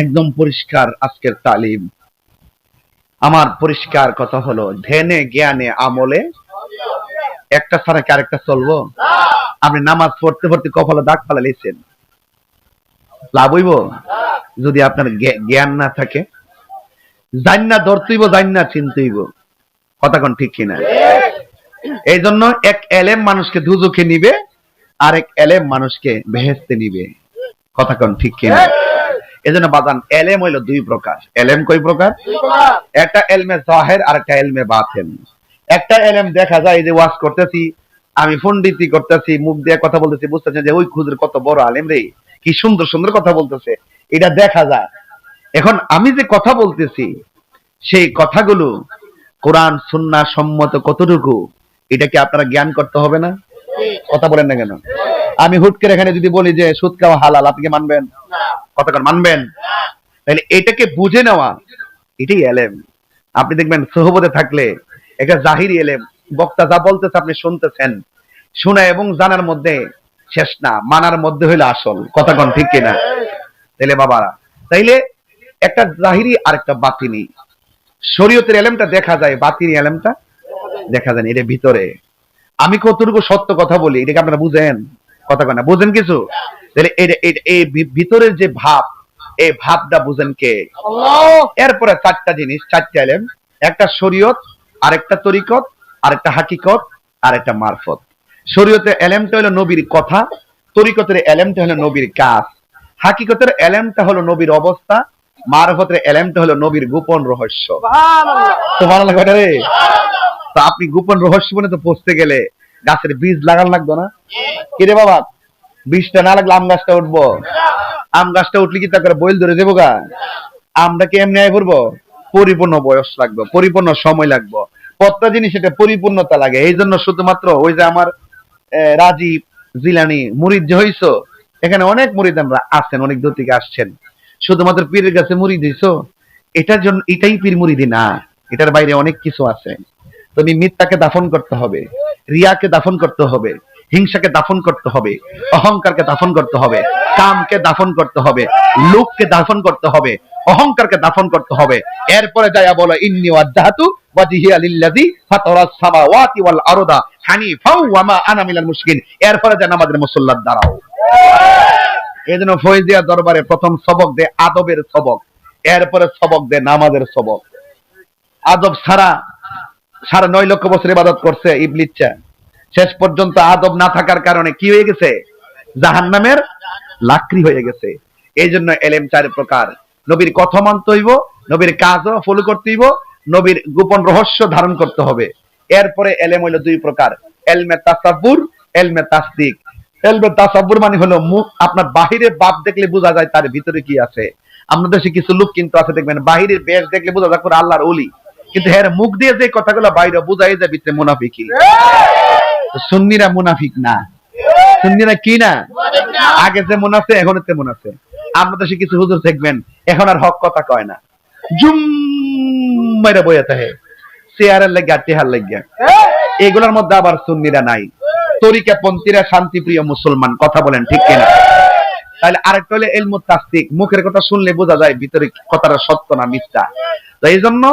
একদম পরিষ্কার আজকের তালিম। আমার পরিষ্কার কথা হলো, ধ্যানে, জ্ঞানে, আমলে একটা ছাড়া কি আরেকটা চলবো? আপনি নামাজ পড়তে পড়তে কপালে দাগ ফালা লিখছেন লাভ হইব? যদি আপনার জ্ঞান না থাকে। জান্না ধরতেইব জান্না চিনতেইব কথা কোন ঠিক কিনা? এই জন্য এক এলেম মানুষকে দুজুকে নিবে আর এক এলেম মানুষকে বেহেস্তে নিবে। কথা কোন ঠিক কিনা? এই জন্য বাদান এলেম হইল দুই প্রকার। এলেম কই প্রকার? একটা এলমে জাহের আর একটা এলমে বাতেন একটা এলেম দেখা যায় যে ওয়াজ করতেছি আমি পন্ডিতি করতেছি মুখ দিয়ে কথা বলতেছি বুঝতেছেন যে ওই খুদের কত বড় আলেম রে কি সুন্দর সুন্দর কথা বলতেছে। এটা দেখা যায়। এখন আমি যে কথা বলতেছি সেই কথাগুলো কোরআন সুন্নাহ সম্মত কতটুকু এটা কি আপনারা জ্ঞান করতে হবে না? কথা বলেন না কেন? আমি হুট করে এখানে যদি বলি যে সুদ খাওয়া হালাল আপনি কি মানবেন? কতক্ষণ মানবেন? তাহলে এটাকে বুঝে নেওয়া, এটাই এলেম। আপনি দেখবেন সহবতে থাকলে একটা জাহিরি এলেম। বক্তা যা বলতেছে আপনি শুনতেছেন। শোনা এবং জানার মধ্যে শেষ না, মানার মধ্যে হইল আসল। কথা কন ঠিক কিনা? তাইলে বাবারা, তাইলে একটা জাহিরি আর একটা বাতিনি। শরীয়তের এলেমটা দেখা যায়, বাতিনি এলেমটা দেখা যায় এটা ভিতরে। আমি কতটুকু সত্য কথা বলি, এটাকে আপনারা বুঝেন? কথা কয় না বুঝেন কিছু? তাহলে এই ভিতরের যে ভাব এই ভাবটা বুঝেন কে? এরপরে চারটা জিনিস চারটা এলেম একটা শরীয়ত আরেকটা তরিকত আরেকটা হাকিকত আর একটা মারফত। শরীয়তের এলেমটা হলো নবীর কথা তরিকতের এলেমটা হলো নবীর কাজ। হাকিকতের এলেমটা হলো নবীর অবস্থা মারফতের এলেমটা হলো নবীর গোপন রহস্য। তো আপনি গোপন রহস্য বলে তো পৌঁছতে গেলে। গাছের বীজ লাগান লাগতো না? কিরে বাবা, বীজটা না লাগলে আম গাছটা উঠবো। আম গাছটা উঠলে কি তা করে বইল ধরে দেবো গা? আমরা কি এমনি আয় করব? পরিপূর্ণ বয়স লাগবে, পরিপূর্ণ সময় লাগবে। প্রত্যেকটা জিনিস এটা পরিপূর্ণতা লাগে। এই জন্য শুধুমাত্র ওই যে আমার রাজীব, জিলানি, মুরিদ যে হইছ, এখানে অনেক মুরিদ আমরা আছেন, অনেক দূর থেকে আসছেন। শুধুমাত্র পীরের কাছে মুরিদ হইছ? এটার জন্য, এটাই পীর মুরিদি না। এটার বাইরে অনেক কিছু আছে। তুমি মিথ্যাকে দাফন করতে হবে, রিয়াকে দাফন করতে হবে, হিংসাকে দাফন করতে হবে, অহংকারকে দাফন করতে হবে, কামকে দাফন করতে হবে, লোককে দাফন করতে হবে, অহংকারকে দাফন করতে হবে। এরপরে যায়া বলো, ইন্নি ওয়াজ্জাহাতু লিল্লাযী ফাতারাস সামাওয়াতি ওয়াল আরদা ওয়া মা আনা মিনাল এরপরে আমাদের দাঁড়াও। এই জন্য ফয়জিয়া দরবারে প্রথম সবক দে আদবের সবক, এরপরে সবক দে নামাজের সবক। আদব ছাড়া সাড়ে নয় লক্ষ বছর ইবাদত করছে ইবলিচ্ছা শেষ পর্যন্ত আদব না থাকার কারণে কি হয়ে গেছে? জাহান নামের লাকড়ি হয়ে গেছে। এই জন্য এলেম চার প্রকার। নবীর কথা মানতে হইব, নবীর কাজও ফলো করতে হইব, নবীর গোপন রহস্য ধারণ করতে হবে। এরপরে এলেম হইল দুই প্রকার। এলমে তাসাব্বুর, এলমে তাসদিক। এলমে তাসাব্বুর মানে হলো মুখ আপনার বাহিরে বাপ দেখলে বোঝা যায় তার ভিতরে কি আছে। আমাদের দেশে কিছু লোক কিন্তু আছে, দেখবেন বাহিরের বেশ দেখলে বোঝা যায় আল্লাহর ওলি। কিন্তু হ্যাঁ মুখ দিয়ে যে কথাগুলো বাইরে বোঝাই যায় ভিতরে মুনাফিকি সুন্নিরা মুনাফিক না। সুন্নিরা কি না? আগে যেমন আছে এখন তেমন আছে। আমরা দেশে কিছু হুজুর দেখবেন এখন আর হক কথা কয় না। জুম মেরে বইয়া থাকে। চেয়ারের লেগে আর টেহার লেগে এগুলোর মধ্যে আবার সুন্নিরা নাই। তরিকা পন্থীরা শান্তিপ্রিয় মুসলমান কথা বলেন ঠিক কিনা? তাহলে আরেকটা হলে এলমুত তাস্তিক মুখের কথা শুনলে বোঝা যায় ভিতরে কথাটা সত্য না মিথ্যা। তো এই জন্য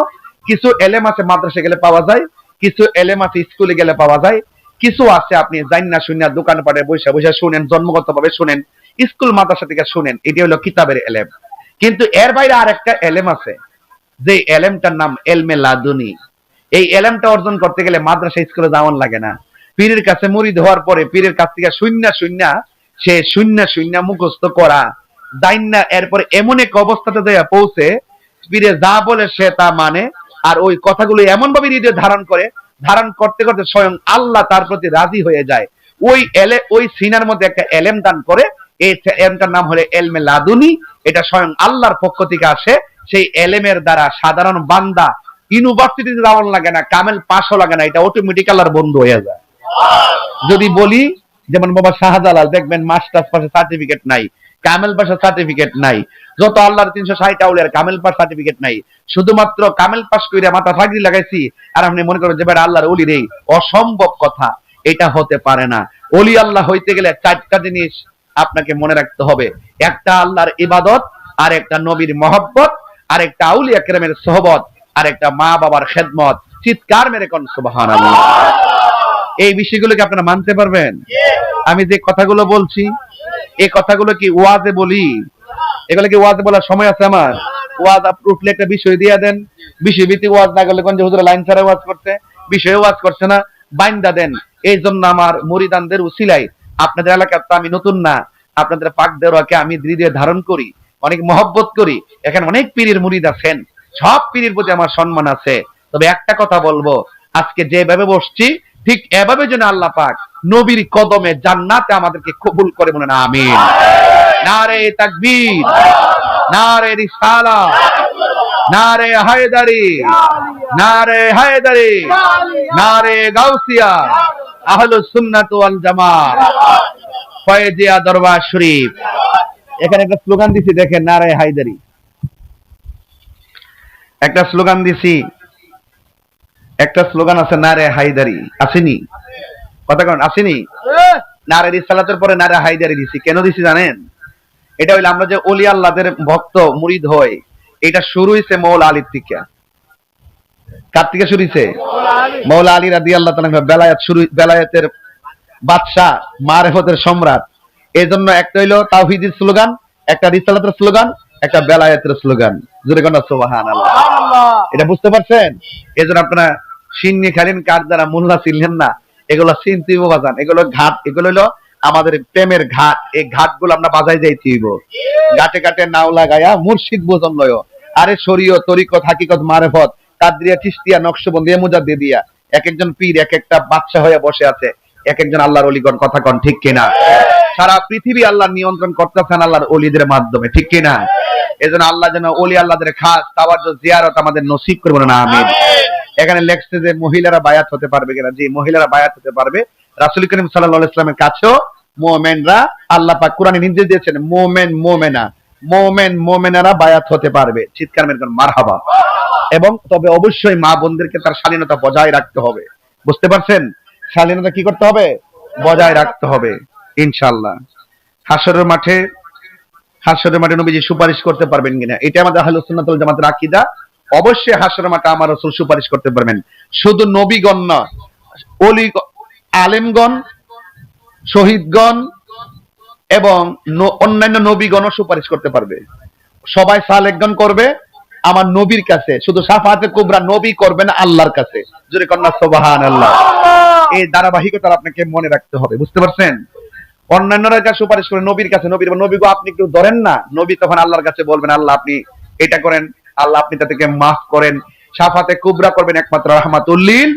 কিছু এলেম আছে মাদ্রাসা গেলে পাওয়া যায়, কিছু এলেম আছে স্কুলে গেলে পাওয়া যায়, কিছু আছে আপনি জান না শুনিয়া দোকান পাটে বসে বসে শুনেন জন্মগত ভাবে শুনেন, স্কুল মাদ্রাসা থেকে শুনেন, এটি হলো কিতাবের এলেম। কিন্তু এর বাইরে আরেকটা এলেম আছে, যে এলেমটার নাম এলমে লাদুনি। এই এলেমটা অর্জন করতে গেলে মাদ্রাসা স্কুলে যাওয়ান লাগে না। পীরের কাছে মুড়িদ হওয়ার পরে পীরের কাছ থেকে শূন্য শূন্য সে শূন্য শূন্য মুখস্থ করা যাইন না এরপরে এমন এক অবস্থাতে দেয়া পৌঁছে, পীরে যা বলে সে তা মানে আর ওই কথাগুলো এমন ভাবে হৃদয়ে ধারণ করে, ধারণ করতে করতে স্বয়ং আল্লাহ তার প্রতি রাজি হয়ে যায়। ওই এলে ওই সিনার মধ্যে একটা এলেম দান করে, এই এলমটার নাম হলো এলমে লাদুনি। এটা স্বয়ং আল্লাহর পক্ষ থেকে আসে। সেই এলেমের দ্বারা সাধারণ বান্দা ইউনিভার্সিটিতে যাওয়ার লাগে না, কামেল পাশও লাগে না, এটা অটোমেটিক আল্লাহর বন্ধু হয়ে যায়। যদি বলি, যেমন বাবা শাহজালাল, দেখবেন মাস্টার্স পাশে সার্টিফিকেট নাই। কামেল পাশে সার্টিফিকেট নাই। যত আল্লাহর তিনশো ষাট আউলের কামেল পাস সার্টিফিকেট নাই। শুধুমাত্র কামেল পাস করে মাথা চাকরি লাগাইছি, আর আপনি মনে করেন যে বেটা আল্লাহর অলি রে অসম্ভব কথা। এটা হতে পারে না। অলি আল্লাহ হইতে গেলে চারটা জিনিস আপনাকে মনে রাখতে হবে। একটা আল্লাহর ইবাদত, আর একটা নবীর মহব্বত, আর একটা আউলিয়া কেরামের সোহবত, আর একটা মা বাবার খেদমত। চিৎকার মেরে কোন সুবাহান এই বিষয়গুলোকে আপনারা মানতে পারবেন? আমি যে কথাগুলো বলছি এই কথাগুলো কি ওয়াজে বলি? এগুলো কি ওয়াজে বলার সময় আছে আমার? ওয়াজ উঠলে একটা বিষয় দিয়ে দেন। বিষয় ভিত্তিক ওয়াজ না করলে কোন হুজুরা লাইন ছাড়া ওয়াজ করছে? বিষয়ে ওয়াজ করছে না, বাইন্দা দেন। এই জন্য আমার মুরিদানদের উসিলাই আপনাদের এলাকার তো আমি নতুন না, আপনাদের পাক দেওয়াকে আমি হৃদয়ে ধারণ করি, অনেক মহব্বত করি। এখানে অনেক পীরের মুরিদ আছেন, সব পীরের প্রতি আমার সম্মান আছে। তবে একটা কথা বলব, আজকে যেভাবে বসছি ঠিক এভাবে যেন আল্লাহ পাক নবীর কদমে জান্নাতে আমাদেরকে কবুল করে বলেন, আমিন। নারে তাকবীর, নারে রিসালা, নারে হায়দারি নারে হায়দারি, নারে গাউসিয়া, আহলুস সুন্নাত ওয়াল জামাত, ফয়েজিয়া দরবার শরীফ। এখানে একটা স্লোগান দিছি, দেখেন, নারে হায়দারি। একটা স্লোগান দিছি একটা স্লোগান আছে নারে হায়দারি। আসেনি? কথা কেন আসেনি? নারে রিসালাতের পরে নারে হায়দারি দিছি। কেন দিছি জানেন? এটা হইল আমরা যে অলি আল্লাহদের ভক্ত মুরিদ হয় এটা শুরু হইছে মৌলা আলীর থেকে। কার থেকে শুরু হইছে? মৌলা আলী রাদি আল্লাহ বেলায়াত শুরু বেলায়াতের বাদশাহ মারেফতের সম্রাট। এই জন্য একটা হইল তাওহিদের স্লোগান একটা রিসালাতের স্লোগান একটা বেলায়াতের স্লোগান। জোরে কোন সুবহান আল্লাহ এটা বুঝতে পারছেন? এই জন্য আপনারা সিন্নি খালিন কার দ্বারা মোল্লা ছিলেন না? এগুলো চিনতে বাজান এগুলো ঘাট, এগুলো হলো আমাদের প্রেমের ঘাট। এই ঘাটগুলো আমরা বাজাই যাইতে হইব। ঘাটে ঘাটে নাও লাগায়া মুর্শিদ বোজন লয়। আরে শরীয়, তরিকত, হাকিকত, মারেফত, কাদরিয়া চিস্তিয়া নকশবন্দি মুজা দিয়ে দিয়া এক একজন পীর, এক একটা বাচ্চা হয়ে বসে আছে। এক একজন আল্লাহর অলিগণ, কথা কন, ঠিক কিনা? সারা পৃথিবী আল্লাহ নিয়ন্ত্রণ করতেছেন আল্লাহর অলিদের মাধ্যমে, ঠিক কিনা? এজন্য আল্লাহ যেন অলি আল্লাহদের খাস তাওয়াজ জিয়ারত আমাদের নসিব করবেন না, আমিন। এখানে লেখছে যে মহিলারা বায়াত হতে পারবে কিনা। যে মহিলারা বায়াত হতে পারবে। রাসুল করিম সাল্লাহ ইসলামের কাছেও মোমেনরা, আল্লাহ পাক কোরআনে নির্দেশ দিয়েছেন, মোমেন, মোমেনা, মোমেন, মোমেনারা বায়াত হতে পারবে। চিৎকার মেরে মারহাবা। এবং তবে অবশ্যই মা বোনদেরকে তার স্বাধীনতা বজায় রাখতে হবে। বুঝতে পারছেন? স্বাধীনতা কি করতে হবে? বজায় রাখতে হবে ইনশাল্লাহ হাসরের মাঠে হাসরের মাঠে নবীজি সুপারিশ করতে পারবেন কিনা? এটা আমাদের আহলে সুন্নাতুল জামাতের আকীদা। অবশ্যই হাসরের মাঠে আমার রাসূল সুপারিশ করতে পারবেন। শুধু নবীগণ না, অলি আলেমগণ, শহীদগণ এবং অন্যান্য নবীগণও সুপারিশ করতে পারবে। সবাই সালেকগণ করবে, আমার নবীর কাছে, শুধু সাফাতে কুবরা নবী করবে না, আল্লাহর কাছে। যদি কন্যা সোবাহান আল্লাহ এই ধারাবাহিকতা আপনাকে মনে রাখতে হবে, বুঝতে পারছেন? অন্যান্যরা কাছে সুপারিশ করে নবীর কাছে, নবীর নবী আপনি একটু ধরেন না। নবী তখন আল্লাহর কাছে বলবেন, আল্লাহ, আপনি এটা করেন। আল্লাহ আপনি তাদেরকে মাফ করেন সাফাতে কুবরা করবেন একমাত্র রহমাতুল্লিল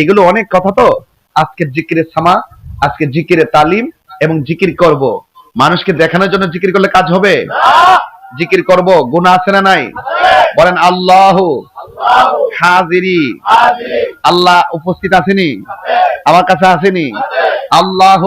এগুলো অনেক কথা তো। আজকে জিকিরের সামা আজকে জিকিরের তালিম এবং জিকির করব। মানুষকে দেখানোর জন্য জিকির করলে কাজ হবে? জিকির করব গুনাহ আছে না নাই? বলেন আল্লাহ হাজিরি। আল্লাহ উপস্থিত আসেনি আমার কাছে আসেনি? আল্লাহ